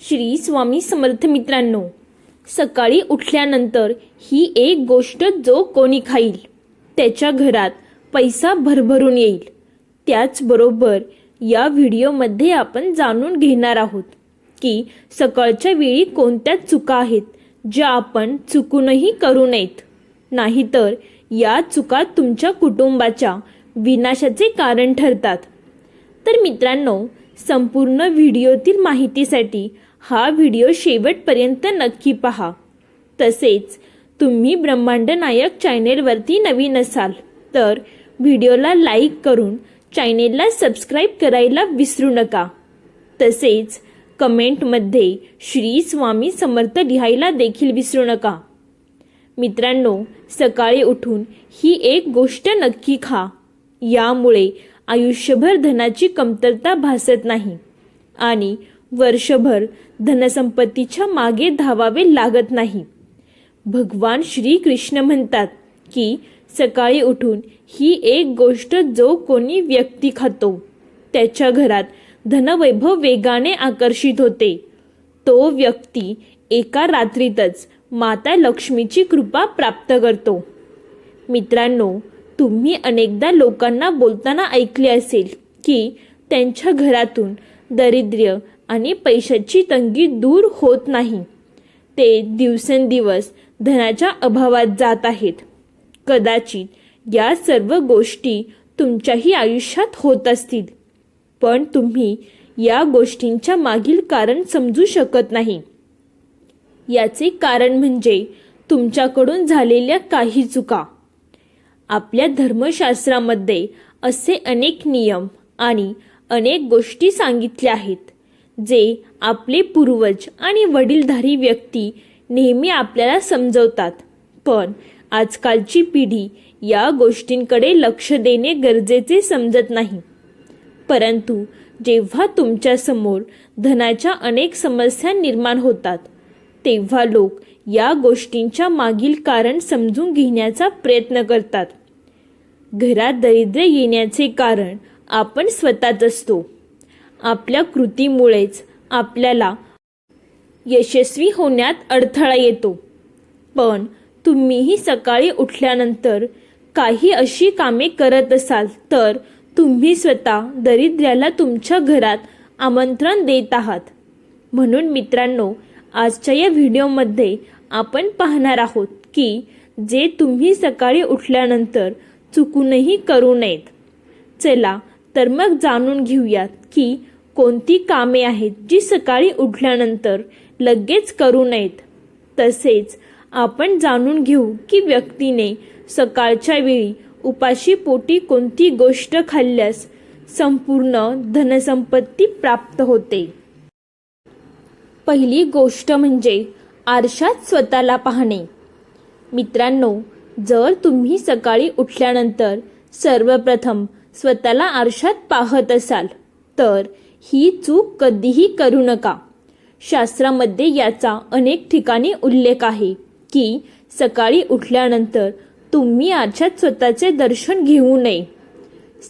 श्री स्वामी समर्थ मित्रांनो सकाळी उठल्यानंतर ही एक गोष्ट जो कोणी खाईल त्याच्या घरात पैसा भरभरून येईल. त्याचबरोबर या व्हिडिओमध्ये आपण जाणून घेणार आहोत की सकाळच्या वेळी कोणत्या चुका आहेत ज्या आपण चुकूनही करू नयेत. नाहीतर या चुका तुमच्या कुटुंबाच्या विनाशाचे कारण ठरतात. तर मित्रांनो संपूर्ण व्हिडिओतील माहितीसाठी हा व्हिडिओ शेवटपर्यंत नक्की पहा. तसेच तुम्ही ब्रह्मांड नायक चॅनेलवरती नवीन असाल तर व्हिडिओला लाईक करून चॅनेलला सबस्क्राईब करायला विसरू नका. तसेच कमेंटमध्ये श्री स्वामी समर्थ लिहायला देखील विसरू नका. मित्रांनो सकाळी उठून ही एक गोष्ट नक्की खा. यामुळे आयुष्यभर धनाची कमतरता भासत नाही. आणि वर्षभर धनसंपत्तीच्या मागे धावावे लागत नाही. भगवान श्रीकृष्ण म्हणतात की सकाळी उठून ही एक गोष्ट जो कोणी व्यक्ती खातो त्याच्या घरात धनवैभव वेगाने आकर्षित होते. तो व्यक्ती एका रात्रीतच माता लक्ष्मीची कृपा प्राप्त करतो. मित्रांनो तुम्ही अनेकदा लोकांना बोलताना ऐकले असेल की त्यांच्या घरातून दरिद्र्य आणि पैशाची तंगी दूर होत नाही. ते दिवसेंदिवस धनाच्या अभावात जात आहेत. कदाचित या सर्व गोष्टी तुमच्याही आयुष्यात होत असतील. पण तुम्ही या गोष्टींच्या मागील कारण समजू शकत नाही. याचे कारण म्हणजे तुमच्याकडून झालेल्या काही चुका. आपल्या धर्मशास्त्रामध्ये असे अनेक नियम आणि अनेक गोष्टी सांगितल्या आहेत. जे आपले पूर्वज आणि वडीलधारी व्यक्ती नेहमी आपल्याला समजवतात. पण आजकालची पिढी या गोष्टींकडे लक्ष देणे गरजेचे समजत नाही. परंतु जेव्हा तुमच्यासमोर धनाच्या अनेक समस्या निर्माण होतात तेव्हा लोक या गोष्टींच्या मागील कारण समजून घेण्याचा प्रयत्न करतात. घरात दरिद्र येण्याचे कारण आपण स्वतःच असतो. आपल्या कृतीमुळेच आपल्याला यशस्वी होण्यात अडथळा येतो. पण तुम्हीही सकाळी उठल्यानंतर काही अशी कामे करत असाल तर तुम्ही स्वतः दरिद्र्याला तुमच्या घरात आमंत्रण देत आहात. म्हणून मित्रांनो आजच्या या व्हिडिओमध्ये आपण पाहणार आहोत की जे तुम्ही सकाळी उठल्यानंतर चुकूनही करू नयेत. चला तर मग जाणून घेऊयात की कोणती कामे आहेत जी सकाळी उठल्यानंतर लगेच करू नयेत. तसेच आपण जाणून घेऊ की व्यक्तीने सकाळच्या वेळी उपाशी पोटी कोणती गोष्ट खाल्ल्यास संपूर्ण धनसंपत्ती प्राप्त होते. पहिली गोष्ट म्हणजे आरशात स्वतःला पाहणे. मित्रांनो जर तुम्ही सकाळी उठल्यानंतर सर्वप्रथम स्वतःला आरशात पाहत असाल तर ही चूक कधीही करू नका. शास्त्रामध्ये याचा अनेक ठिकाणी उल्लेख आहे की सकाळी उठल्यानंतर तुम्ही आरशात स्वतःचे दर्शन घेऊ नये.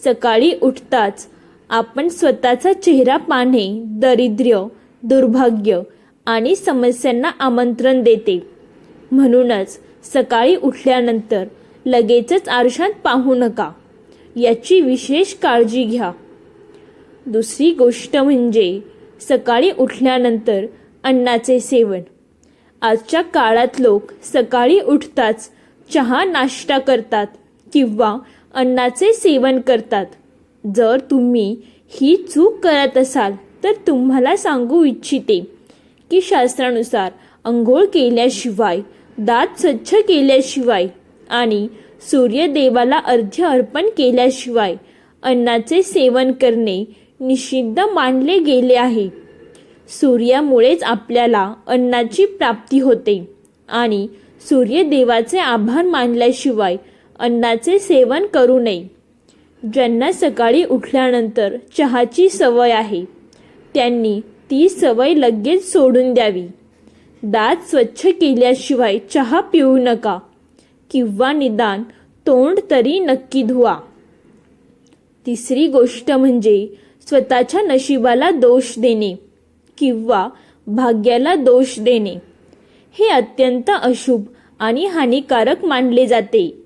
सकाळी उठताच आपण स्वतःचा चेहरा पाहणे दरिद्र्य दुर्भाग्य आणि समस्यांना आमंत्रण देते. म्हणूनच सकाळी उठल्यानंतर लगेचच आरशात पाहू नका. याची विशेष काळजी घ्या. दुसरी गोष्ट म्हणजे सकाळी उठल्यानंतर अन्नाचे सेवन. आजच्या काळात लोक सकाळी उठताच चहा नाश्ता करतात किंवा अन्नाचे सेवन करतात. जर तुम्ही ही चूक करत असाल तर तुम्हाला सांगू इच्छिते की शास्त्रानुसार अंघोळ केल्याशिवाय दात स्वच्छ केल्याशिवाय आणि सूर्यदेवाला अर्ध्य अर्पण केल्याशिवाय अन्नाचे सेवन करणे निषिद्ध मानले गेले आहे. सूर्यामुळेच आपल्याला अन्नाची प्राप्ती होते आणि सूर्यदेवाचे आभार मानल्याशिवाय अन्नाचे सेवन करू नये. ज्यांना सकाळी उठल्यानंतर चहाची सवय आहे त्यांनी ती सवय लगेच सोडून द्यावी. दात स्वच्छ केल्याशिवाय चहा पिऊ नका. किंवा निदान तोंड तरी नक्की धुवा. तिसरी गोष्ट म्हणजे स्वतःच्या नशिबाला दोष देणे किंवा भाग्याला दोष देणे. हे अत्यंत अशुभ आणि हानिकारक मानले जाते.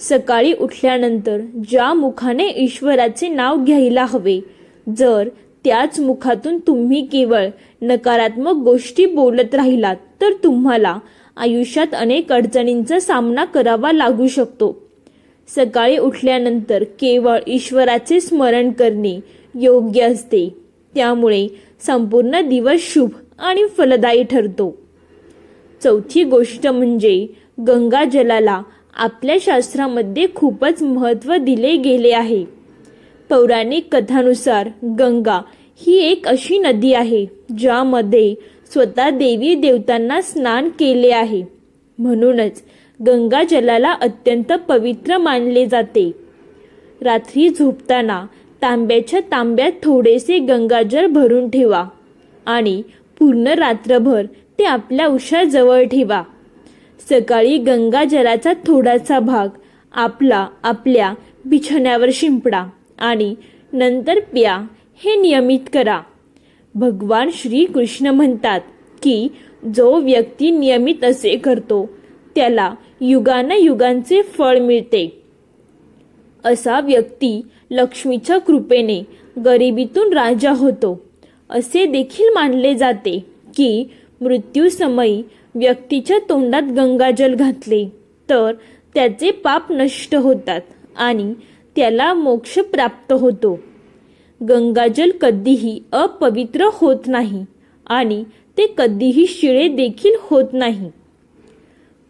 सकाळी उठल्यानंतर ज्या मुखाने ईश्वराचे नाव घ्यायला हवे जर त्याच मुखातून तुम्ही केवळ नकारात्मक गोष्टी बोलत राहिलात तर तुम्हाला आयुष्यात अनेक अडचणींचा सामना करावा लागू शकतो. सकाळी उठल्यानंतर केवळ ईश्वराचे स्मरण करणे योग्य असते. त्यामुळे संपूर्ण दिवस शुभ आणि फलदायी ठरतो. चौथी गोष्ट म्हणजे गंगा जलाला आपल्या शास्त्रामध्ये खूपच महत्त्व दिले गेले आहे. पौराणिक कथानुसार गंगा ही एक अशी नदी आहे ज्यामध्ये स्वतः देवी देवतांना स्नान केले आहे. म्हणूनच गंगा जलाला अत्यंत पवित्र मानले जाते. रात्री झोपताना तांब्याच्या तांब्यात थोडेसे गंगाजल भरून ठेवा आणि पूर्ण रात्रभर ते आपल्या उशाजवळ ठेवा. सकाळी गंगाजलाचा थोडासा भाग आपला आपल्या बिछाण्यावर शिंपडा आणि नंतर प्या हे नियमित करा. भगवान श्रीकृष्ण म्हणतात की जो व्यक्ती नियमित असे करतो त्याला युगांचे फळ मिळते. असा व्यक्ती लक्ष्मीच्या कृपेने गरिबीतून राजा होतो. असे देखील मानले जाते की मृत्यूसमयी व्यक्तीच्या तोंडात गंगाजल घातले तर त्याचे पाप नष्ट होतात आणि त्याला मोक्ष प्राप्त होतो. गंगाजल कधीही अपवित्र होत नाही आणि ते कधीही शिळे देखील होत नाही.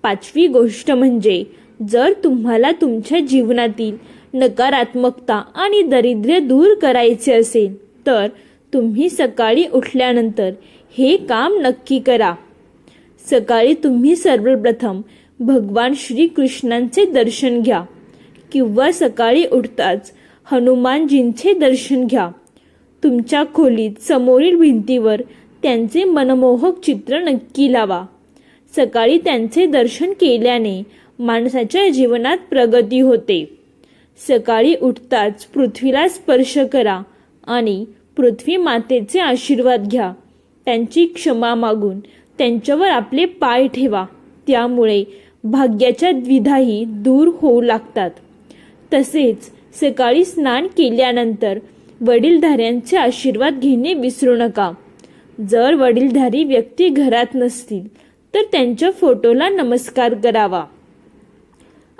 पाचवी गोष्ट म्हणजे जर तुम्हाला तुमच्या जीवनातील नकारात्मकता आणि दरिद्र्य दूर करायचे असेल तर तुम्ही सकाळी उठल्यानंतर हे काम नक्की करा. सकाळी तुम्ही सर्वप्रथम भगवान श्रीकृष्णांचे दर्शन घ्या किंवा सकाळी उठताच हनुमानजींचे दर्शन घ्या. तुमच्या खोलीत समोरील भिंतीवर त्यांचे मनमोहक चित्र नक्की लावा. सकाळी त्यांचे दर्शन केल्याने माणसाच्या जीवनात प्रगती होते. सकाळी उठताच पृथ्वीला स्पर्श करा आणि पृथ्वी मातेचे आशीर्वाद घ्या. त्यांची क्षमा मागून त्यांच्यावर आपले पाय ठेवा. त्यामुळे भाग्याच्या द्विधाही दूर होऊ लागतात. तसेच सकाळी स्नान केल्यानंतर वडीलधाऱ्यांचे आशीर्वाद घेणे विसरू नका. जर वडीलधारी व्यक्ती घरात नसतील तर त्यांच्या फोटोला नमस्कार करावा.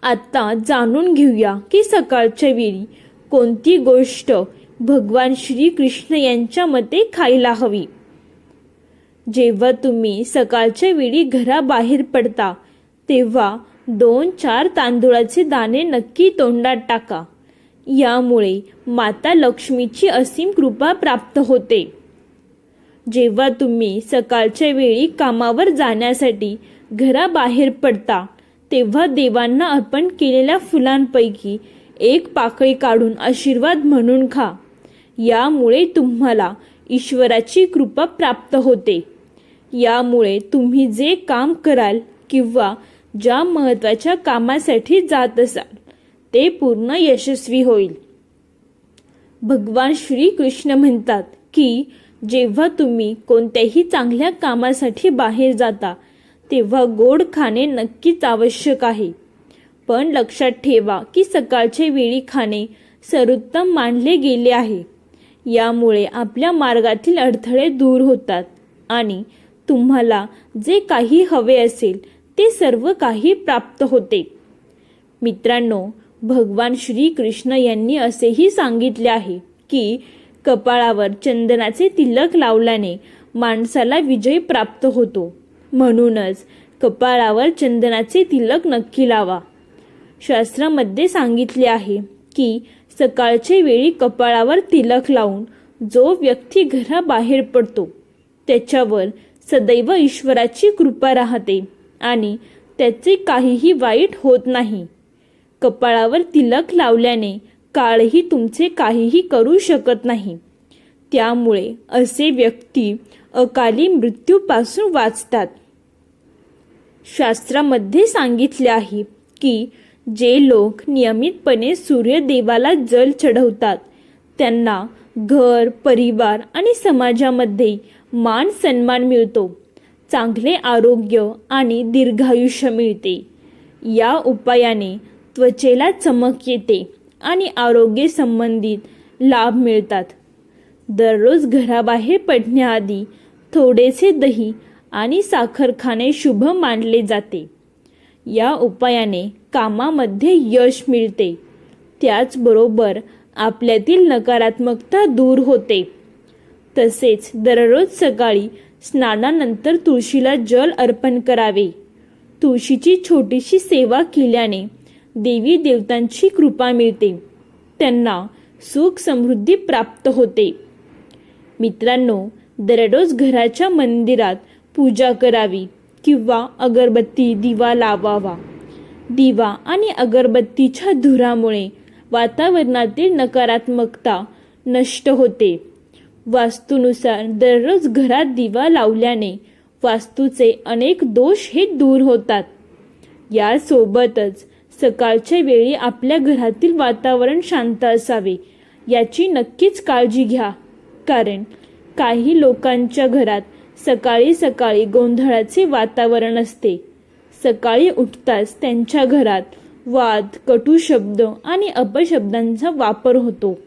आता जाणून घेऊया की सकाळच्या वेळी कोणती गोष्ट भगवान श्रीकृष्ण यांच्या मते खायला हवी. जेव्हा तुम्ही सकाळच्या वेळी घराबाहेर पडता तेव्हा दोन चार तांदूळाचे दाणे नक्की तोंडात टाका. यामुळे माता लक्ष्मीची असीम कृपा प्राप्त होते. जेव्हा तुम्ही सकाळच्या वेळी कामावर जाण्यासाठी घराबाहेर पडता तेव्हा देवांना अर्पण केलेल्या फुलांपैकी एक पाकळी काढून आशीर्वाद म्हणून खा. यामुळे तुम्हाला ईश्वराची कृपा प्राप्त होते. यामुळे तुम्ही जे काम कराल किंवा ज्या महत्त्वाच्या कामासाठी जात असाल ते पूर्ण यशस्वी होईल. भगवान श्रीकृष्ण म्हणतात की जेव्हा तुम्ही कोणत्याही चांगल्या कामासाठी बाहेर जाता तेव्हा गोड खाणे नक्कीच आवश्यक आहे. पण लक्षात ठेवा की सकाळच्या वेळी खाणे सर्वोत्तम मानले गेले आहे. यामुळे आपल्या मार्गातील अडथळे दूर होतात आणि तुम्हाला जे काही हवे असेल ते सर्व काही प्राप्त होते. मित्रांनो भगवान श्रीकृष्ण यांनी असेही सांगितले आहे की कपाळावर चंदनाचे तिलक लावल्याने माणसाला विजय प्राप्त होतो. म्हणूनच कपाळावर चंदनाचे तिलक नक्की लावा. शास्त्रामध्ये सांगितले आहे की सकाळच्या वेळी कपाळावर तिलक लावून जो व्यक्ती घराबाहेर पडतो त्याच्यावर सदैव ईश्वराची कृपा राहते आणि त्याचे काहीही वाईट होत नाही. कपाळावर तिलक लावल्याने काळही तुमचे काहीही करू शकत नाही. त्यामुळे असे व्यक्ती अकाली मृत्यूपासून वाचतात. शास्त्रामध्ये सांगितले आहे की जे लोक नियमितपणे सूर्यदेवाला जल चढवतात त्यांना घर परिवार आणि समाजामध्ये मान सन्मान मिळतो चांगले आरोग्य आणि दीर्घायुष्य मिळते. या उपायाने त्वचेला चमक येते आणि आरोग्य संबंधित लाभ मिळतात. दररोज घराबाहेर पडण्याआधी थोडेसे दही आणि साखर खाणे शुभ मानले जाते. या उपायाने कामामध्ये यश मिळते. त्याचबरोबर आपल्यातील नकारात्मकता दूर होते. तसेच दररोज सकाळी स्नानानंतर तुळशीला जल अर्पण करावे. तुळशीची छोटीशी सेवा केल्याने देवी देवतांची कृपा मिळते. त्यांना सुख समृद्धी प्राप्त होते. मित्रांनो दररोज घराच्या मंदिरात पूजा करावी किंवा अगरबत्ती दिवा लावावा. दिवा आणि अगरबत्तीच्या धुरामुळे वातावरणातील नकारात्मकता नष्ट होते. वास्तूनुसार दररोज घरात दिवा लावल्याने वास्तूचे अनेक दोष हे दूर होतात. यासोबतच सकाळच्या वेळी आपल्या घरातील वातावरण शांत असावे. याची नक्कीच काळजी घ्या. कारण काही लोकांच्या घरात सकाळी सकाळी गोंधळाचे वातावरण असते. सकाळी उठताच त्यांच्या घरात वाद कटू शब्द आणि अपशब्दांचा वापर होतो.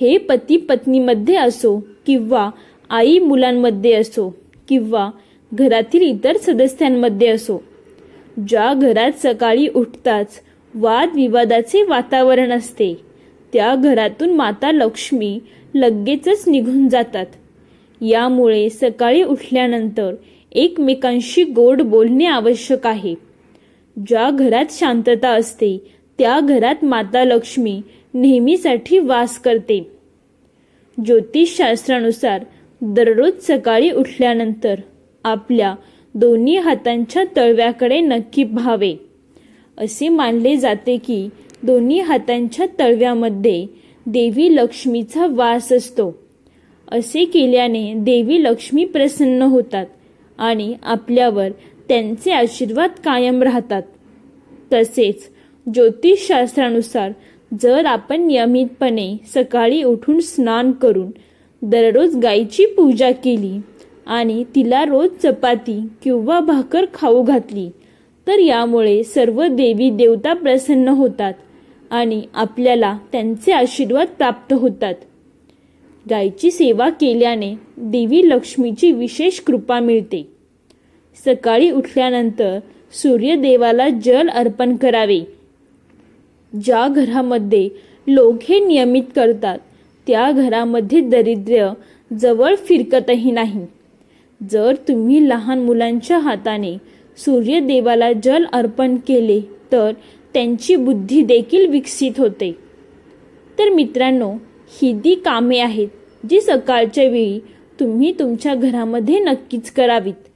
हे पती पत्नीमध्ये असो किंवा आई मुलांमध्ये असो किंवा घरातील इतर सदस्यांमध्ये असो ज्या घरात सकाळी उठताच वादविवादाचे वातावरण असते त्या घरातून माता लक्ष्मी लगेचच निघून जातात. यामुळे सकाळी उठल्यानंतर एकमेकांशी गोड बोलणे आवश्यक आहे. ज्या घरात शांतता असते त्या घरात माता लक्ष्मी नेहमीसाठी वास करते. ज्योतिषशास्त्रानुसार दररोज सकाळी उठल्यानंतर आपल्या दोन्ही हातांच्या तळव्याकडे नक्की व्हावे असे मानले जाते की दोन्ही हातांच्या तळव्यामध्ये देवी लक्ष्मीचा वास असतो. असे केल्याने देवी लक्ष्मी प्रसन्न होतात आणि आपल्यावर त्यांचे आशीर्वाद कायम राहतात. तसेच ज्योतिषशास्त्रानुसार जर आपण नियमितपणे सकाळी उठून स्नान करून दररोज गायीची पूजा केली आणि तिला रोज चपाती किंवा भाकर खाऊ घातली. तर यामुळे सर्व देवी देवता प्रसन्न होतात आणि आपल्याला त्यांचे आशीर्वाद प्राप्त होतात. गायची सेवा केल्याने देवी लक्ष्मीची विशेष कृपा मिळते. सकाळी उठल्यानंतर सूर्यदेवाला जल अर्पण करावे. ज्या घरामध्ये लोक हे नियमित करतात त्या घरामध्ये दरिद्र्य जवळ फिरकतही नाही. जर तुम्ही लहान मुलांच्या हाताने सूर्यदेवाला जल अर्पण केले तर त्यांची बुद्धी देखील विकसित होते. तर मित्रांनो ही ती कामे आहेत जी सकाळच्या वेळी तुम्ही तुमच्या घरामध्ये नक्कीच करावीत.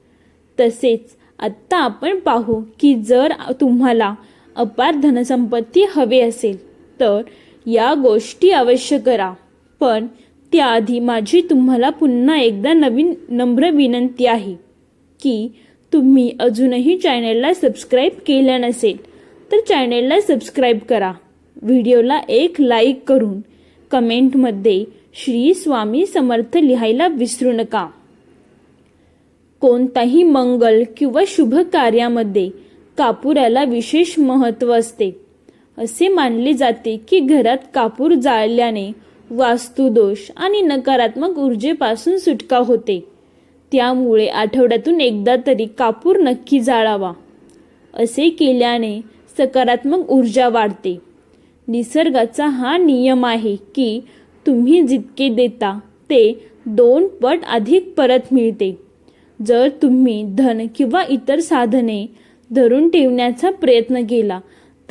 तसेच आत्ता आपण पाहू की जर तुम्हाला अपार धनसंपत्ती हवे असेल तर या गोष्टी अवश्य करा. पण त्याआधी माझी तुम्हाला पुन्हा एकदा नवीन नम्र विनंती आहे की तुम्ही अजूनही चॅनेलला सबस्क्राईब केलं नसेल तर चॅनेलला सबस्क्राईब करा. व्हिडिओला एक लाईक करून कमेंटमध्ये श्री स्वामी समर्थ लिहायला विसरू नका. कोणताही मंगल किंवा शुभ कार्यामध्ये कापुराला विशेष महत्त्व असते. असे मानले जाते की घरात कापूर जाळल्याने वास्तुदोष आणि नकारात्मक ऊर्जेपासून सुटका होते. त्यामुळे आठवड्यातून एकदा तरी कापूर नक्की जाळावा. असे केल्याने सकारात्मक ऊर्जा वाढते. निसर्गाचा हा नियम आहे की तुम्ही जितके देता ते दोन पट अधिक परत मिळते. जर तुम्ही धन किंवा इतर साधने धरून ठेवण्याचा प्रयत्न केला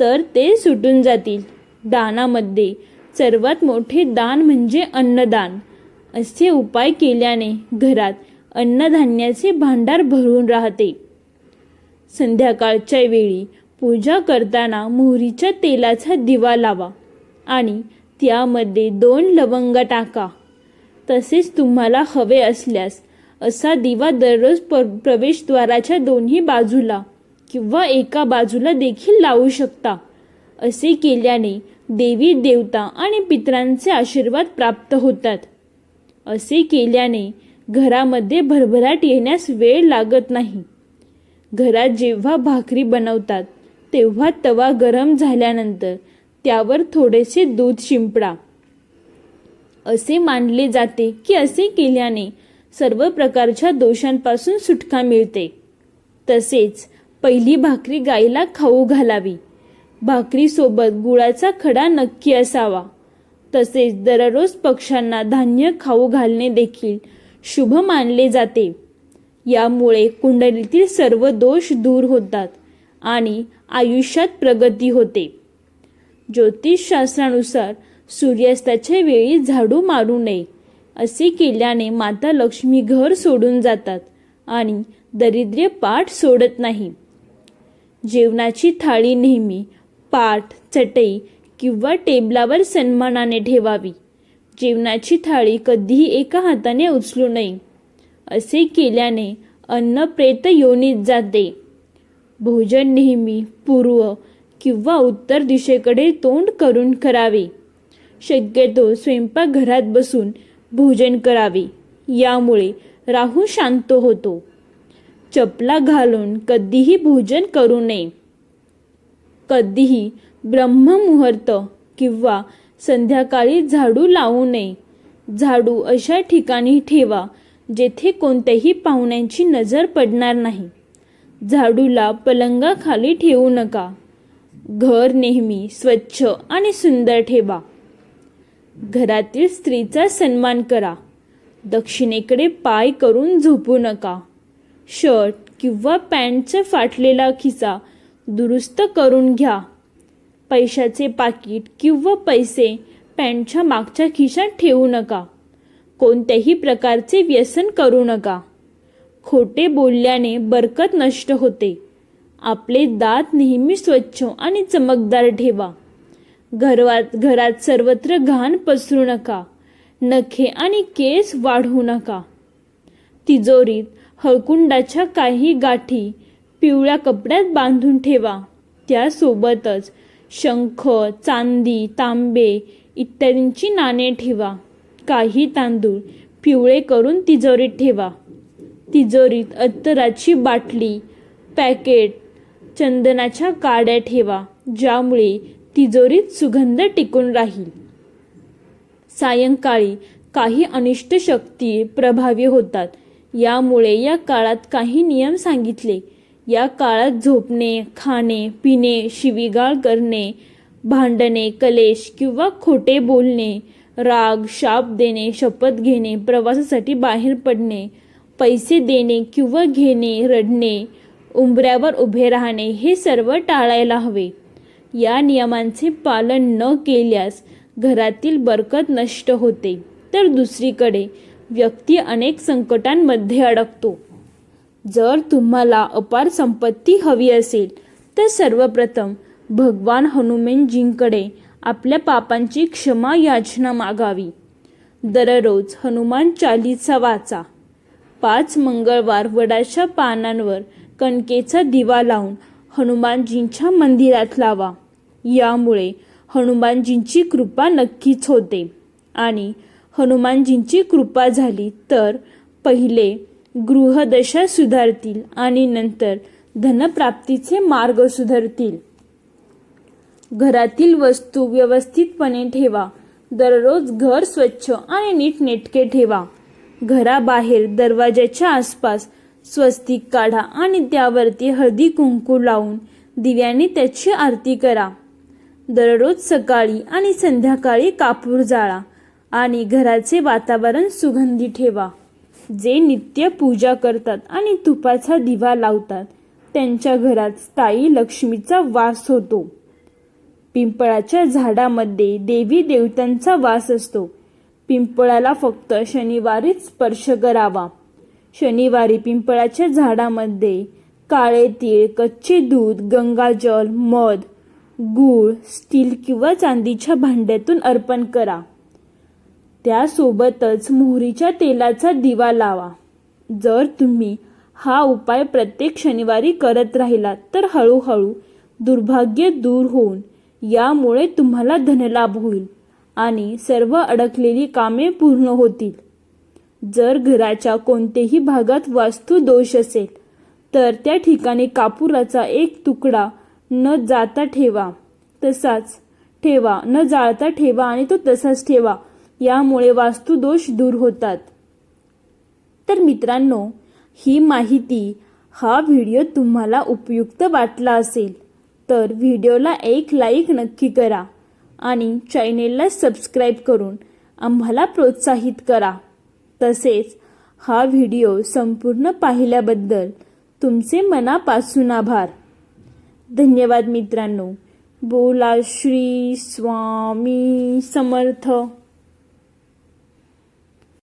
तर ते सुटून जातील. दानामध्ये सर्वात मोठे दान म्हणजे अन्नदान. असे उपाय केल्याने घरात अन्नधान्याचे भांडार भरून राहते. संध्याकाळच्या वेळी पूजा करताना मोहरीच्या तेलाचा दिवा लावा आणि त्यामध्ये दोन लवंग टाका. तसेच तुम्हाला हवे असल्यास असा दिवा दररोज प प्रवेशद्वाराच्या दोन्ही बाजूला किंवा एका बाजूला देखील लावू शकता. असे केल्याने देवी देवता आणि पितरांचे आशीर्वाद प्राप्त होतात. असे केल्याने घरामध्ये भरभराट येण्यास वेळ लागत नाही. घरात जेव्हा भाकरी बनवतात तेव्हा तवा गरम झाल्यानंतर त्यावर थोडेसे दूध शिंपडा. असे मानले जाते की असे केल्याने सर्व प्रकारच्या दोषांपासून सुटका मिळते. तसेच पहिली भाकरी गाईला खाऊ घालावी. भाकरीसोबत गुळाचा खडा नक्की असावा. तसेच दररोज पक्ष्यांना धान्य खाऊ घालणे देखील शुभ मानले जाते. यामुळे कुंडलीतील सर्व दोष दूर होतात आणि आयुष्यात प्रगती होते. ज्योतिषशास्त्रानुसार सूर्यास्ताच्या वेळी झाडू मारू नये असे केल्याने माता लक्ष्मी घर सोडून जातात आणि दरिद्र्य पाठ सोडत नाही. जेवणाची थाळी नेहमी पाट चटई किंवा टेबलावर सन्मानाने ठेवावी. जेवणाची थाळी कधीही एका हाताने उचलू नये. असे केल्याने अन्न प्रेत योनीत जाते. भोजन नेहमी पूर्व किंवा उत्तर दिशेकडे तोंड करून करावे. शक्यतो स्वयंपाकघरात बसून भोजन करावे. यामुळे राहू शांत होतो. चपला घालून कधीही भोजन करू नये. कधीही ब्रह्ममुहूर्त किंवा संध्याकाळी झाडू लावू नये. झाडू अशा ठिकाणी ठेवा जेथे कोणत्याही पाहुण्यांची नजर पडणार नाही. झाडूला पलंगाखाली ठेवू नका. घर नेहमी स्वच्छ आणि सुंदर ठेवा. घरातील स्त्रीचा सन्मान करा. दक्षिणेकडे पाय करून झोपू नका. शर्ट किंवा पॅन्टचा फाटलेला खिसा दुरुस्त करून घ्या. पैशाचे पाकिट किंवा पैसे पॅन्टच्या मागच्या खिशात ठेवू नका. कोणत्याही प्रकारचे व्यसन करू नका. खोटे बोलल्याने बरकत नष्ट होते. आपले दात नेहमी स्वच्छ आणि चमकदार ठेवा. घरात घरात सर्वत्र घाण पसरू नका. नखे आणि केस वाढवू नका. तिजोरीत हळकुंडाच्या काही गाठी पिवळ्या कपड्यात बांधून ठेवा. त्यासोबतच शंख चांदी तांबे इत्यादींची नाणे ठेवा. काही तांदूळ पिवळे करून तिजोरीत ठेवा. तिजोरीत अत्तराची बाटली पॅकेट चंदनाच्या काड्या ठेवा ज्यामुळे तिजोरीत सुगंध टिकून राहील. सायंकाळी काही अनिष्ट शक्ती प्रभावी होतात. यामुळे या काळात काही नियम सांगितले. या काळात झोपणे खाणे पिणे शिवीगाळ करणे भांडणे कलेश किंवा खोटे बोलणे राग शाप देणे शपथ घेणे प्रवासासाठी बाहेर पडणे पैसे देणे किंवा घेणे रडणे उंबऱ्यावर उभे राहणे हे सर्व टाळायला हवे. या नियमांचे पालन न केल्यास घरातील बरकत नष्ट होते. तर दुसरीकडे व्यक्ती अनेक संकटांमध्ये अडकतो. जर तुम्हाला अपार संपत्ती हवी असेल तर सर्वप्रथम भगवान हनुमानजींकडे आपल्या पापांची क्षमा याचना मागावी. दररोज हनुमान चालीसा वाचा. पाच मंगळवार वडाच्या पानांवर कणकेचा दिवा लावून हनुमानजींच्या मंदिरात लावा. यामुळे हनुमानजींची कृपा नक्कीच होते. आणि हनुमानजींची कृपा झाली तर पहिले गृहदशा सुधारतील आणि नंतर धनप्राप्तीचे मार्ग सुधारतील. घरातील वस्तू व्यवस्थितपणे ठेवा. दररोज घर स्वच्छ आणि नीटनेटके ठेवा. घराबाहेर दरवाजाच्या आसपास स्वस्तिक काढा आणि त्यावरती हळदी कुंकू लावून दिव्याने त्याची आरती करा. दररोज सकाळी आणि संध्याकाळी कापूर जाळा आणि घराचे वातावरण सुगंधी ठेवा. जे नित्य पूजा करतात आणि तुपाचा दिवा लावतात त्यांच्या घरात स्थायी लक्ष्मीचा वास होतो. पिंपळाच्या झाडामध्ये देवी देवतांचा वास असतो. पिंपळाला फक्त शनिवारीच स्पर्श करावा. शनिवारी पिंपळाच्या झाडामध्ये काळे तीळ कच्चे दूध गंगाजल मध गूळ स्टील किंवा चांदीच्या भांड्यातून अर्पण करा. त्यासोबतच मोहरीच्या तेलाचा दिवा लावा. जर तुम्ही हा उपाय प्रत्येक शनिवारी करत राहिलात तर हळूहळू दुर्भाग्य दूर होऊन यामुळे तुम्हाला धनलाभ होईल आणि सर्व अडकलेली कामे पूर्ण होतील. जर घराच्या कोणत्याही भागात वास्तू दोष असेल तर त्या ठिकाणी कापुराचा एक तुकडा न जाता ठेवा. तसाच ठेवा न जाळता ठेवा आणि तो तसाच ठेवा. यामुळे वास्तुदोष दूर होतात. तर मित्रांनो ही माहिती हा व्हिडिओ तुम्हाला उपयुक्त वाटला असेल तर व्हिडिओला एक लाईक नक्की करा आणि चॅनेलला सबस्क्राईब करून आम्हाला प्रोत्साहित करा. तसेच हा व्हिडिओ संपूर्ण पाहिल्याबद्दल तुमचे मनापासून आभार. धन्यवाद मित्रांनो. बोला श्री स्वामी समर्थ.